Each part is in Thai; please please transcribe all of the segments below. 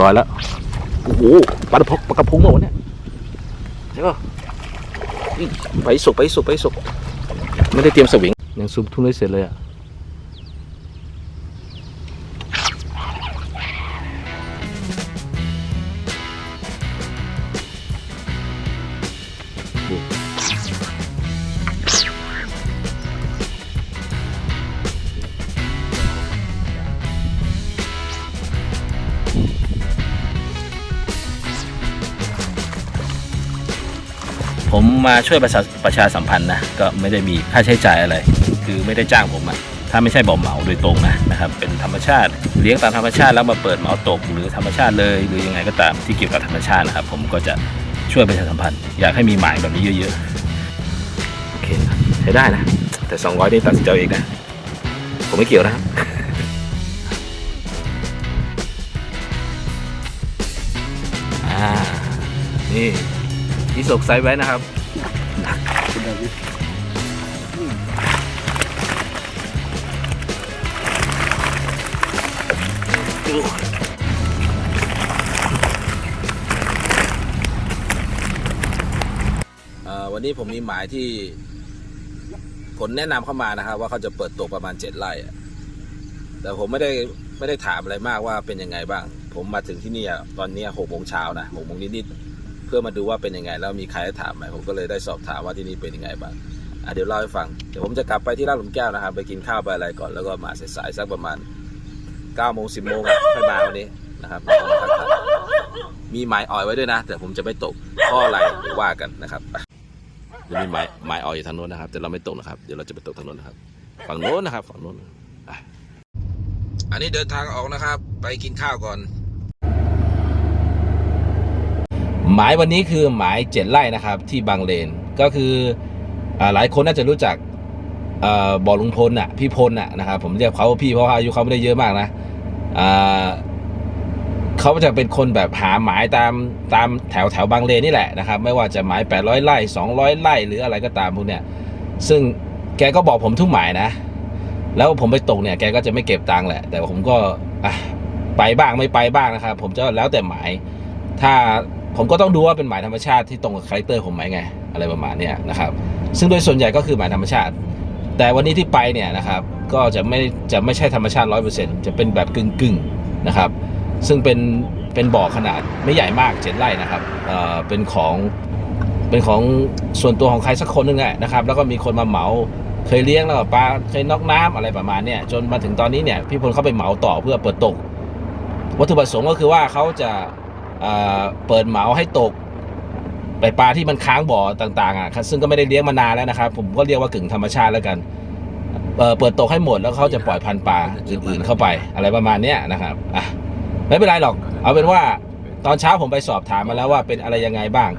ลอยแล้วโอ้โหปลาตะพกปลากระพงเหรอเนี่ยใช่ป่ะไปสุกไปสุกไปสุกไม่ได้เตรียมสวิงยังซุปทุ่งไม่เสร็จเลยอะ มาช่วยประชาประชาสัมพันธ์นะก็ไม่ได้มีค่าใช้จ่ายอะไร คือไม่ได้จ้างผมอะถ้าไม่ใช่บ่อเหมาโดยตรงนะนะครับเป็นธรรมชาติ เลี้ยงตามธรรมชาติแล้วมาเปิดเหมาตก หรือธรรมชาติเลยหรือยังไงก็ตามที่เกี่ยวกับธรรมชาตินะครับ ผมก็จะช่วยประชาสัมพันธ์อยากให้มีหมายแบบนี้เยอะๆโอเคใช้ได้นะ แต่ 200นี่ตัดสินใจเอาเองนะ ผมไม่เกี่ยวนะครับอ่านี่ที่สกไซส์ไว้นะครับ เอ่อวันนี้ผมมีหมายที่คนแนะนำเข้ามานะครับ ว่าเขาจะเปิดตกประมาณเจ็ดไร่แต่ผมไม่ได้ไม่ได้ถามอะไรมากว่าเป็นยังไงบ้าง ผมมาถึงที่นี่ตอนนี้หกโมงเช้านะหกโมงนิดๆ เพื่อมาดูว่าเป็นยังไงแล้วมีใครให้ถามไหมผมก็เลยได้สอบถามว่าที่นี่เป็นยังไงบ้างอะเดี๋ยวเล่าให้ฟังเดี๋ยวผมจะกลับไปที่ร้านหลุมแก้วนะครับไปกินข้าวไปอะไรก่อนแล้วก็มาสายๆสักประมาณเก้าโมงสิบโมงอะค่อยมาวันนี้นะครับมีหมายอ่อยไว้ด้วยนะ แต่ผมจะไม่ตกเพราะอะไรเดี๋ยวว่ากันนะครับจะมีไม้ไม้ออกอยู่ทางโน้นนะครับ แต่เราไม่ตกนะครับ เดี๋ยวเราจะไปตกทางโน้นนะครับ ฝั่งโน้นนะครับ ฝั่งโน้นอะอันนี้เดินทางออกนะครับ ไปกินข้าวก่อน หมายวันนี้คือหมายเจ็ดไร่นะครับ ที่บางเลนก็คืออหลายคนน่าจะรู้จักบ่อลุงพลน่ะพี่พลน่ะนะครับผมเรียกเขาพี่เพราะว่าอายุเขาไม่ได้เยอะมากนะเขาจะเป็นคนแบบหาหมายตามตามแถวแถวบางเลนนี่แหละนะครับ ไม่ว่าจะหมาย 800ไร่200ไร่หรืออะไรก็ตามพวกเนี้ยซึ่งแกก็บอกผมทุกหมายนะ แล้วผมไปตกเนี่ยแกก็จะไม่เก็บตังค์แหละ แต่ผมก็ไปบ้างไม่ไปบ้างนะครับ ผมจะแล้วแต่หมาย ถ้า ผมก็ต้องดูว่าเป็นหมายธรรมชาติที่ตรงกับคาแรคเตอร์ผมไหมไง อะไรประมาณเนี้ยนะครับ ซึ่งโดยส่วนใหญ่ก็คือหมายธรรมชาติ แต่วันนี้ที่ไปเนี่ยนะครับ ก็จะไม่จะไม่ใช่ธรรมชาติร้อยเปอร์เซ็นต์จะเป็นแบบกึ่งกึ่งนะครับ ซึ่งเป็นเป็นบ่อขนาดไม่ใหญ่มากเจ็ดไร่นะครับเอ่อเป็นของเป็นของส่วนตัวของใครสักคนนึงแหละนะครับ แล้วก็มีคนมาเหมาเคยเลี้ยงแล้วก็ปลาเคยนอกน้ำอะไรประมาณเนี้ยจนมาถึงตอนนี้เนี่ยพี่พลเขาไปเหมาต่อเพื่อเปิดตก วัตถุประสงค์ก็คือว่าเขาจะ เปิดเหมาให้ตกไปปลาที่มันค้างบ่อต่างๆอะซึ่งก็ไม่ได้เลี้ยงมานานแล้วนะครับ ผมก็เรียกว่ากึ่งธรรมชาติแล้วกันเปิดตกให้หมดแล้วเขาจะปล่อยพันปลาอื่นๆเข้าไป อะไรประมาณเนี้ยนะครับอะไม่เป็นไรหรอก เอาเป็นว่าตอนเช้าผมไปสอบถามมาแล้วว่าเป็นอะไรยังไงบ้าง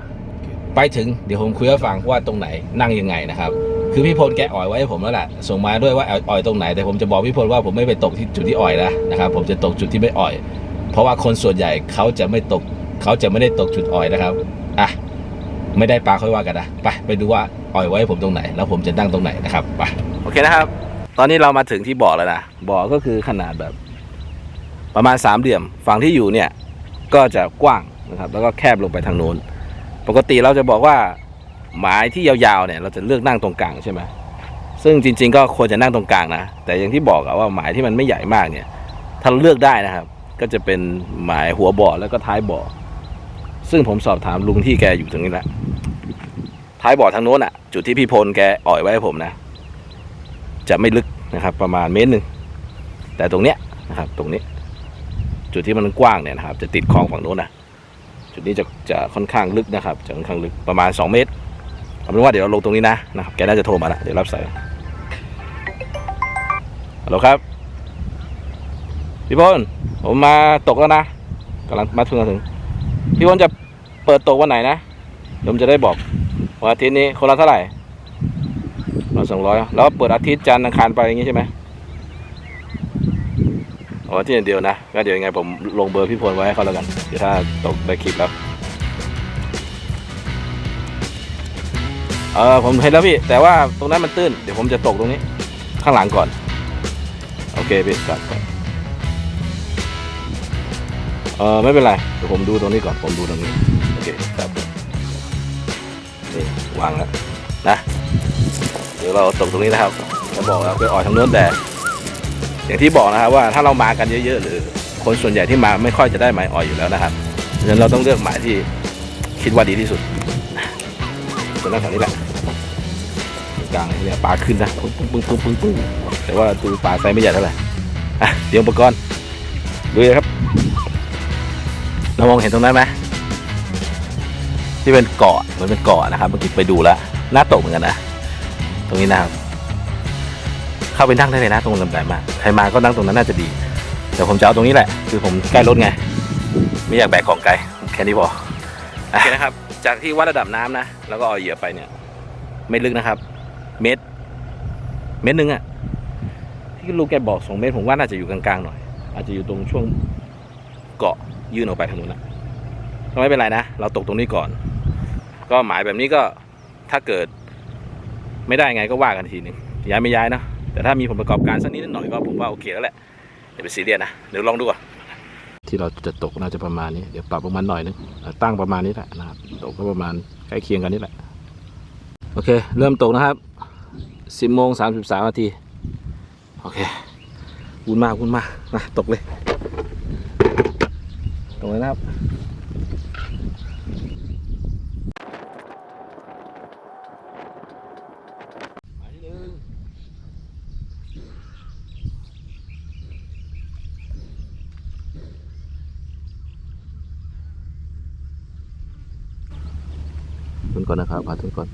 ไปถึงเดี๋ยวผมคุยให้ฟังว่าตรงไหนนั่งยังไงนะครับ คือพี่พลแกอ่อยไว้ให้ผมแล้วแหละส่งมาด้วยว่าอ่อยตรงไหนแต่ผมจะบอกพี่พลว่าผมไม่ไปตกที่จุดที่อ่อยนะนะครับ ผมจะตกจุดที่ไม่อ่อย เพราะว่าคนส่วนใหญ่เขาจะไม่ตกเขาจะไม่ได้ตกจุดอ่อยนะครับอะไม่ได้ปลาค่อยว่ากันนะไปไปดูว่าอ่อยไว้ผมตรงไหน แล้วผมจะนั่งตรงไหนนะครับไปโอเคนะครับ ตอนนี้เรามาถึงที่บ่อแล้วนะบ่อก็คือขนาดแบบ ประมาณสามเหลี่ยมฝั่งที่อยู่เนี่ยก็จะกว้างนะครับแล้วก็แคบลงไปทางโน้น ปกติเราจะบอกว่าหมายที่ยาวๆเนี่ย เราจะเลือกนั่งตรงกลางใช่ไหมซึ่งจริง ๆ ก็ควรจะนั่งตรงกลางนะแต่อย่างที่บอกอะว่าหมายที่มันไม่ใหญ่มากเนี่ยถ้าเราเลือกได้นะครับ ก็จะเป็นหมายหัวบ่อแล้วก็ท้ายบ่อ ซึ่งผมสอบถามลุงที่แกอยู่ตรงนี้แหละท้ายบ่อทางโน้นอะจุดที่พี่พลแกอ่อยไว้ให้ผมนะ จะไม่ลึกนะครับ ประมาณเมตรหนึ่งแต่ตรงเนี้ยนะครับ ตรงนี้ จุดที่มันกว้างเนี่ยนะครับ จะติดคลองฝั่งโน้นนะจุดนี้จะจะค่อนข้างลึกนะครับ จะค่อนข้างลึกประมาณ 2 เมตรเอาเป็นว่าเดี๋ยวเราลงตรงนี้นะนะครับแกน่าจะโทรมาละเดี๋ยวรับสายฮัลโหลครับ พี่พลผมมาตกแล้วนะกำลังมาถึงถึง พี่พลจะเปิดตกวันไหนนะผมจะได้บอกวันอาทิตย์นี้คนละเท่าไหร่เราสองร้อยแล้วเปิดอาทิตย์จันทร์อังคารไปอย่างงี้ใช่ไหมอ๋อที่อย่างเดียวนะก็เดี๋ยวยังไงผมลงเบอร์พี่พลไว้ให้เขาแล้วกันเดี๋ยวถ้าตกได้คลิปแล้วเออผมเห็นแล้วพี่ แต่ว่าตรงนั้นมันตื้น เดี๋ยวผมจะตกตรงนี้ ข้างหลังก่อน โอเคพี่ครับครับ เออไม่เป็นไรเดี๋ยวผมดูตรงนี้ก่อนผมดูตรงนี้โอเคครับนี่วางแล้วนะเดี๋ยวเราตกตรงนี้นะครับจะบอกแล้วไปออกทางโน้นแต่อย่างที่บอกนะครับว่าถ้าเรามากันเยอะๆหรือคนส่วนใหญ่ที่มาไม่ค่อยจะได้หมายอ่อยอยู่แล้วนะครับฉะนั้นเราต้องเลือกหมายที่คิดว่าดีที่สุดตรงนั้นแถวนี้แหละกลางเนี่ยปลาขึ้นนะปึ้งปึ้งปึ้งปึ้งปึ้งแต่ว่าดูปลาไซส์ไม่ใหญ่เท่าไหร่อะเตรียมอุปกรณ์ดูเลยครับ เรามองเห็นตรงนั้นไหมที่เป็นเกาะเหมือนเป็นเกาะนะครับ เมื่อกี้ไปดูแล้วน่าตกเหมือนกันนะตรงนี้นะครับ เข้าไปนั่งได้เลยนะตรงลำแบบมากใครมาก็นั่งตรงนั้นน่าจะดีแต่ผมจะเอาตรงนี้แหละ คือผมใกล้รถไง ไม่อยากแบกของไกลแค่นี้พอโอเคนะครับ จากที่วัดระดับน้ำนะแล้วก็เอาเหยื่อไปเนี่ย ไม่ลึกนะครับ เมตร เมตรหนึ่งอะที่ลูกแกบอกสองเมตรผมว่าน่าจะอยู่กลางๆหน่อย อาจจะอยู่ตรงช่วงเกาะ ยื่นออกไปทางนู้นนะก็ไม่เป็นไรนะ เราตกตรงนี้ก่อน ก็หมายแบบนี้ก็ถ้าเกิด ไม่ได้ไงก็ว่ากันทีหนึ่งย้ายไม่ย้ายนะแต่ถ้ามีผลประกอบการสักนิดหน่อยก็ผมว่าโอเคแล้วแหละอย่าไปซีเรียสนะเดี๋ยวลองดูก่อนที่เราจะตกน่าจะประมาณนี้เดี๋ยวปรับประมาณหน่อยนึงตั้งประมาณนี้แหละนะครับตกก็ประมาณใกล้เคียงกันนี่แหละโอเค เริ่มตกนะครับสิบโมงสามสิบสามนาทีโอเควุ่นมากวุ่นมากนะตกเลย ตกเลยนะครับทุนก่อนนะครับพาทุนก่อน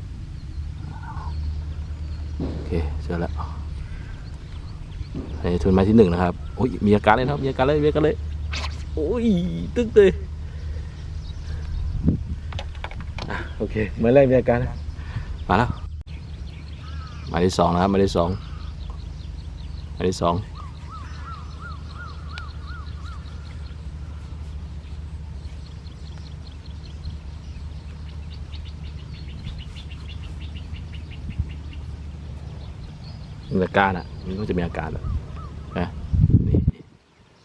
โอเคเจอแล้วให้ทุนไม้ที่หนึ่งนะครับ โอ้ยมีอาการเลยครับ มีอาการเลยมีอาการเลย โอ้ย ตึ๊กเลยอะโอเคไม้แรกมีอาการนะมาแล้วหมายที่สองนะครับหมายที่สองหมายที่สองมีอาการอะมันก็จะมีอาการแบบนะนี่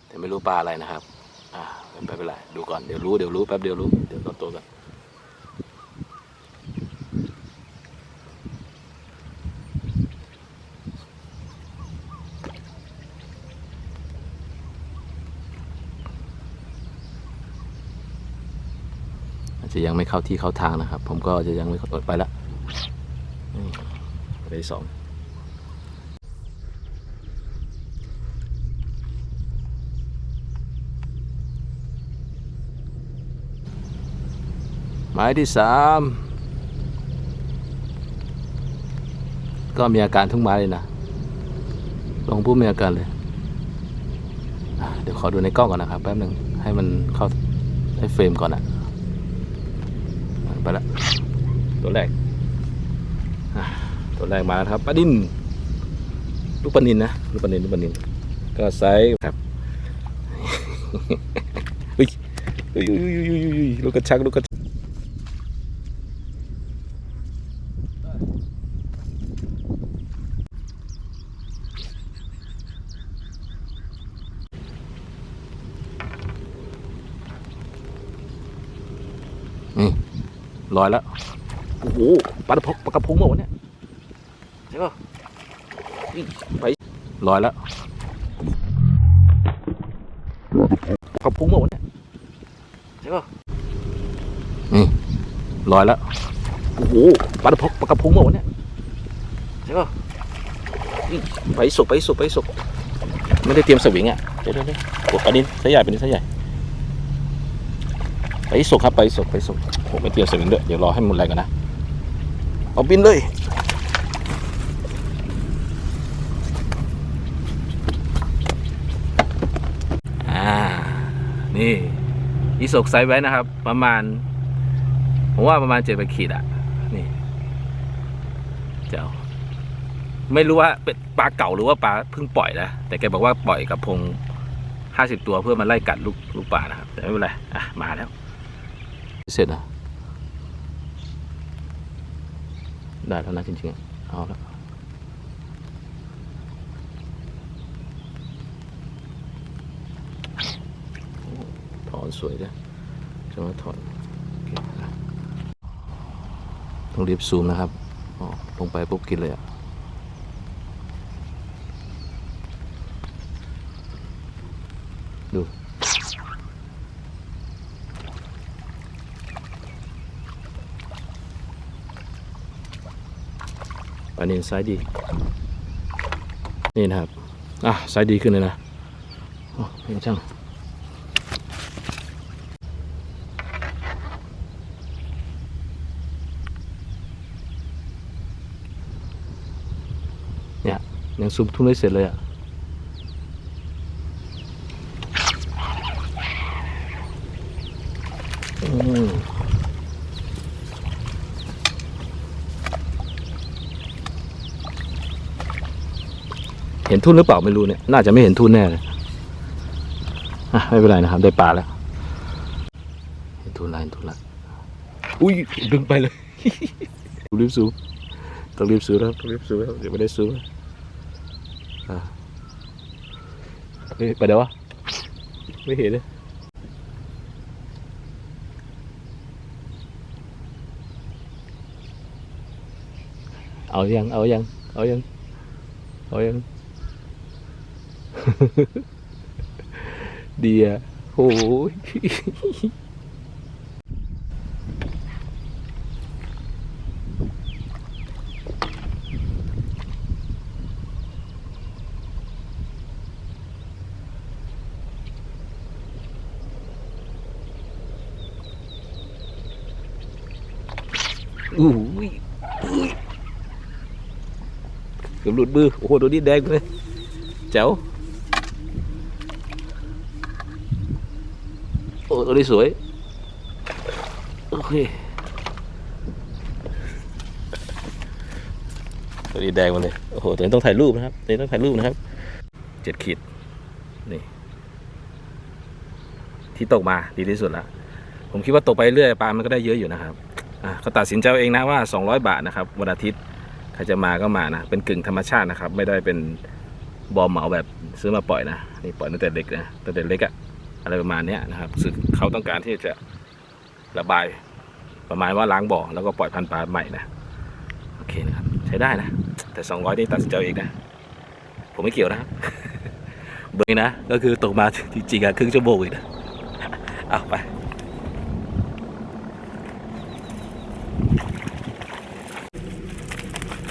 แต่ไม่รู้ปลาอะไรนะครับ ไม่เป็นไรดูก่อนเดี๋ยวรู้เดี๋ยวรู้แป๊บเดียวรู้เดี๋ยวรอตัวกันอาจจะยังไม่เข้าที่เข้าทางนะครับ ผมก็จะยังไม่อดไปละไปที่สอง มายที่สามก็มีอาการทุกไม้เลยนะ ลงปุ๊บมีอาการเลย เดี๋ยวขอดูในกล้องก่อนนะครับแป๊บหนึ่งให้มันเข้าให้เฟรมก่อนอะไปละตัวแรก ตัวแรกมาแล้วครับปลาดินลูกปลานินนะลูกปลานินลูกปลานิน ก็ไซส์ครับเฮ้ยเฮ้ยเฮ้ยเฮ้ยเฮ้ยเฮ้ยเฮ้ยลูกกระชักลูกกระชักนี่ ลอยแล้วโอ้โหปลาตะพกปลากระพงมาวะเนี่ยใช่ป่ะไปลอยแล้วปลากระพงมาวะเนี่ยใช่ป่ะนี่ลอยแล้วโอ้โหปลาตะพกปลากระพงมาวะเนี่ยใช่ป่ะไปสุกไปสุกไปสุกไม่ได้เตรียมสวิงอะเดี๋ยวเดี๋ยวเดี๋ยวอ้ปลานินไซส์ใหญ่ปลานินไซส์ใหญ่ ไปสุกครับไปสุกไปสุกผมไม่เตรียมสวิงด้วยเดี๋ยวรอให้มันแรงก่อนนะเอาบินเลยอ่านี่อีสกไซส์ไว้นะครับ ประมาณ ผมว่าประมาณเจ็ดขีดอะนี่เจ้าไม่รู้ว่าเป็นปลาเก่าหรือว่าปลาเพิ่งปล่อยนะแต่แกบอกว่าปล่อยกับพงห้าสิบตัวเพื่อมาไล่กัดลูกลูกปลานะครับ แต่ไม่เป็นไรอะมาแล้ว เสร็จนะได้แล้วนะจริงๆเอาแล้วถอนสวยด้วยจะมาถอนต้องรีบซูมนะครับอ๋อลงไปปุ๊บกินเลยอะ ดู อันนี้ไซส์ดี นี่นะครับ อะไซส์ดีขึ้นเลยนะโอ้เป็นช่างเนี่ยยังซุปทุ่งได้เสร็จเลยอะม เห็นทุนหรือเปล่าไม่รู้เนี่ย น่าจะไม่เห็นทุนแน่เลยอะไม่เป็นไรนะครับ ได้ปลาแล้ว เห็นทุนล้วเห็นทุนล้วอุ้ยดึงไปเลย รีบซื้อต้องรีบซื้อแล้วต้องรีบซื้อแล้วเดี๋ยวไม่ได้ซื้ออะเฮ้ยไปเดี๋ยววะไม่เห็นเลยเอายังเอายังเอายังเอายัง ดีอะโอ้ยอู้ยเกือบห ตัวนี้แดงเลยแจ๋วโอ้ตัวนี้สวย โอเค ตัวนี้แดงมาเลย โอ้โห ตัวนี้ต้องถ่ายรูปนะครับ ตัวนี้ต้องถ่ายรูปนะครับ เจ็ดขีด นี่ ที่ตกมาดีที่สุดละ ผมคิดว่าตกไปเรื่อยปลา มันก็ได้เยอะอยู่นะครับ อะก็ตัดสินใจเอาเองนะว่า 200 บาทนะครับ วันอาทิตย์ ใครจะมาก็มานะ เป็นกึ่งธรรมชาตินะครับ ไม่ได้เป็นบอมเหมาแบบซื้อมาปล่อยนะ นี่ปล่อยตั้งแต่เด็กนะ ตั้งแต่เล็กอะ อะไรประมาณนี้นะครับซึ่งเขาต้องการที่จะระบายประมาณว่าล้างบ่อแล้วก็ปล่อยพันธุ์ปลาใหม่นะโอเคนะครับใช้ได้นะ แต่ 200 นี่ตัดสินใจเองนะ ผมไม่เกี่ยวนะครับเบอร์นะ ก็คือตกมาจริงๆอะครึ่งชั่วโมงอีกนะเอาไป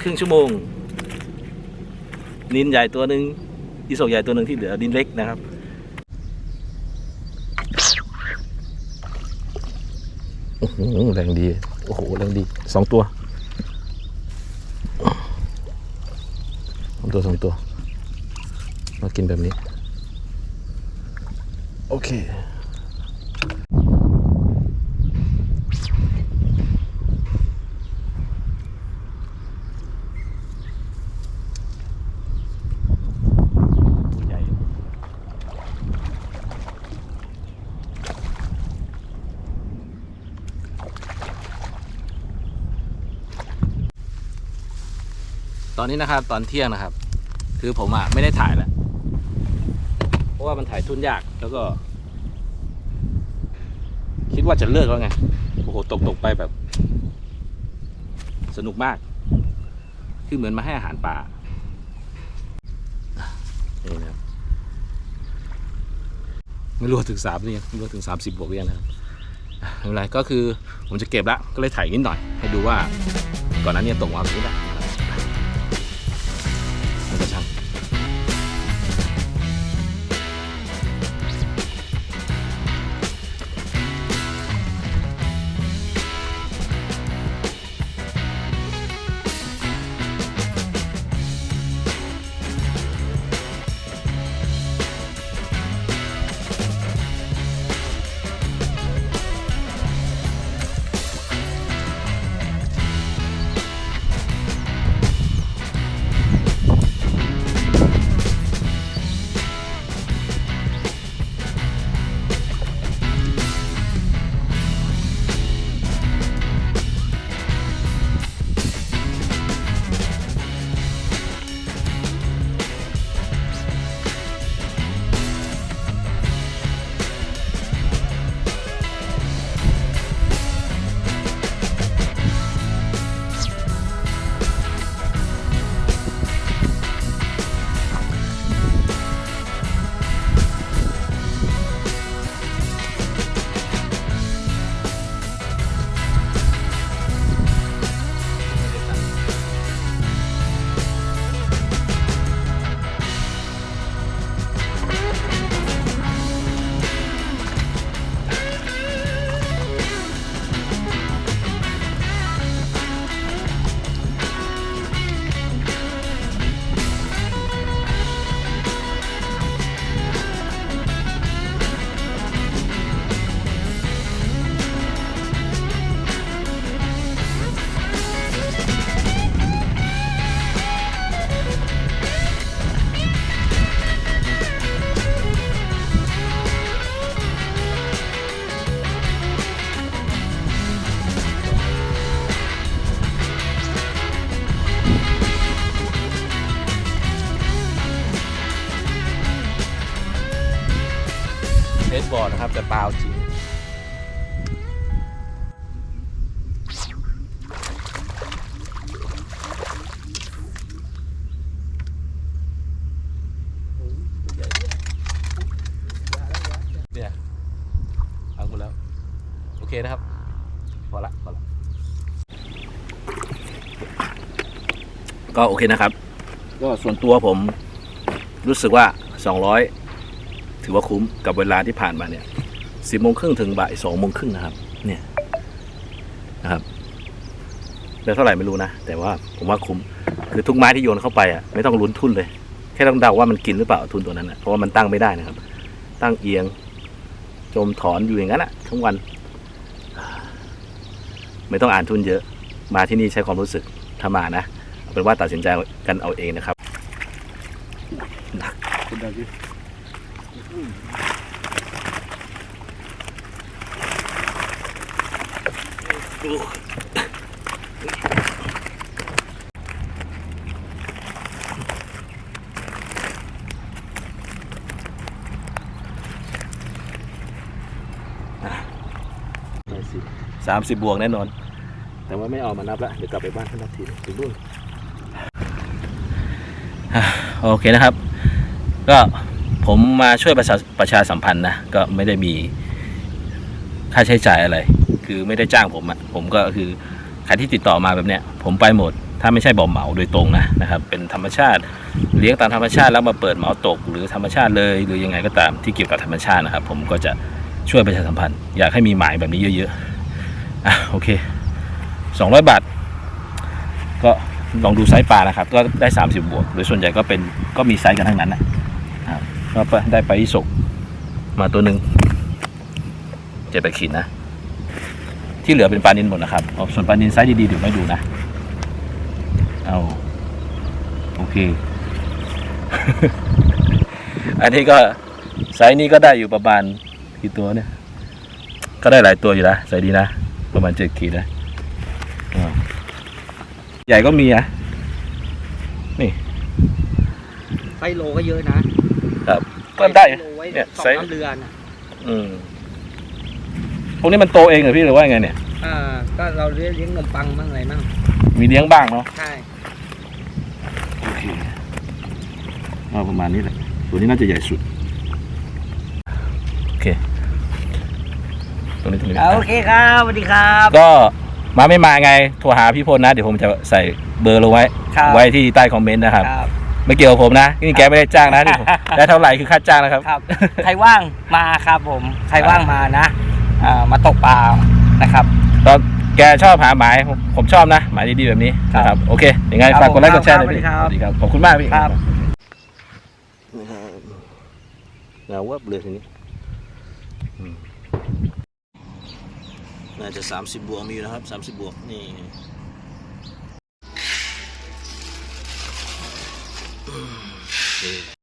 ครึ่งชั่วโมงนินใหญ่ตัวหนึ่งอีโศกใหญ่ตัวหนึ่งที่เหลือนินเล็กนะครับโอ้โห แรงดี โอ้โห แรงดี สองตัวสองตัวสองตัว มากินแบบนี้ โอเค ใหญ่ ตอนนี้นะครับ ตอนเที่ยงนะครับ คือผมอะไม่ได้ถ่ายแล้วเพราะว่ามันถ่ายทุนยากแล้วก็ คิดว่าจะเลิกแล้วไงโอ้โหตกตกไปแบบ สนุกมาก คือเหมือนมาให้อาหารปลานี่นะครับไม่รู้ถึงสามนี่ยังไม่รู้ถึงสามสิบบวกหรือยังนะครับอะไม่เป็นไรก็คือผมจะเก็บละก็เลยถ่ายนิดหน่อย ให้ดูว่าก่อนหนั้นเนี่ยตกมาแบบนี้แหละ ปลาเอาจริงเนี่ยเอาหมดแล้ว โอเคนะครับ พอละ พอละ ก็โอเคนะครับ ก็ส่วนตัวผมรู้สึกว่า 200 ถือว่าคุ้มกับเวลาที่ผ่านมาเนี่ย สิบโมงครึ่งถึงบ่ายสองโมงครึ่งนะครับ เนี่ยนะครับแล้วเท่าไหร่ไม่รู้นะ แต่ว่าผมว่าคุ้ม คือทุกไม้ที่โยนเข้าไปอะไม่ต้องลุ้นทุนเลย แค่ต้องเดาว่ามันกินหรือเปล่าทุนตัวนั้นนะเพราะว่ามันตั้งไม่ได้นะครับ ตั้งเอียง จมถอนอยู่อย่างนั้นอะทั้งวัน ไม่ต้องอ่านทุนเยอะ มาที่นี่ใช้ความรู้สึกถ้ามานะเอาเป็นว่าตัดสินใจกันเอาเองนะครับหนักคุณดาวิ สามสิบบวกแน่นอน แต่ว่าไม่เอามานับละเดี๋ยวกลับไปบ้านให้นับทีถึงนู่นอะโอเคนะครับ ก็ผมมาช่วยประชาประชาสัมพันธ์นะ ก็ไม่ได้มีค่าใช้จ่ายอะไร คือไม่ได้จ้างผมอะผมก็คือใครที่ติดต่อมาแบบเนี้ยผมไปหมด ถ้าไม่ใช่บ่อเหมาโดยตรงนะนะครับเป็นธรรมชาติเลี้ยงตามธรรมชาติแล้วมาเปิดเหมาตก หรือธรรมชาติเลย หรือยังไงก็ตามที่เกี่ยวกับธรรมชาตินะครับ ผมก็จะช่วยประชาสัมพันธ์อยากให้มีหมายแบบนี้เยอะๆอะโอเคสองร้อยบาท ก็ลองดูไซส์ปลานะครับ ก็ได้สามสิบบวก โดยส่วนใหญ่ก็เป็นก็มีไซส์กันทั้งนั้นนะครับก็ไปได้ไปลายี่สกมาตัวหนึ่งเจ็ดแปดขีดนะ ที่เหลือเป็นปลานินหมดนะครับเอาส่วนปลานินไซส์ดีๆเดี๋ยวไม่ดูนะ เอาโอเค อันนี้ก็ไซส์นี้ก็ได้อยู่ประมาณกี่ตัวเนี่ย ก็ได้หลายตัวอยู่นะไซส์ดีนะ ประมาณเจ็ดขีดนะใหญ่ก็มีอะไซโลก็เยอะนะครับก็ได้ซโลไว้เนี่ยสองไซส์น้ำเรือนอะอืม พวกนี้มันโตเองเหรอพี่หรือว่าไงเนี่ย อ่า ก็เราเลี้ยงเลี้ยงขนมปังมั่งอะไรมั่งมีเลี้ยงบ้างเนาะใช่โอเคเอาประมาณนี้แหละตัวนี้น่าจะใหญ่สุดโอเคตรงนี้ตรงนี้โอเคครับสวัสดีครับ ก็มาไม่มาไงโทรหาพี่พลนะเดี๋ยวผมจะใส่เบอร์ลงไว้ ครับ ไว้ที่ใต้คอมเมนต์นะครับ ครับ ไม่เกี่ยวกับผมนะ นี่แกไม่ได้จ้างนะที่ผม ได้เท่าไหร่คือค่าจ้างนะครับ ครับ ใครว่างมาครับผม ใครว่างมานะ อ่ามาตกปลานะครับ ตอนแกชอบหาหมายผมผมชอบนะ หมายดีๆแบบนี้ครับนะครับโอเคยังไงครับฝากกดไลค์ผมกดแชร์หน่อยครับพี่สวัสดีครับขอบคุณมากพี่ครับ เงาวับเลยทีนี้อืมน่าจะสามสิบบวกมีอยู่นะครับสามสิบบวกนี่อืมโอเค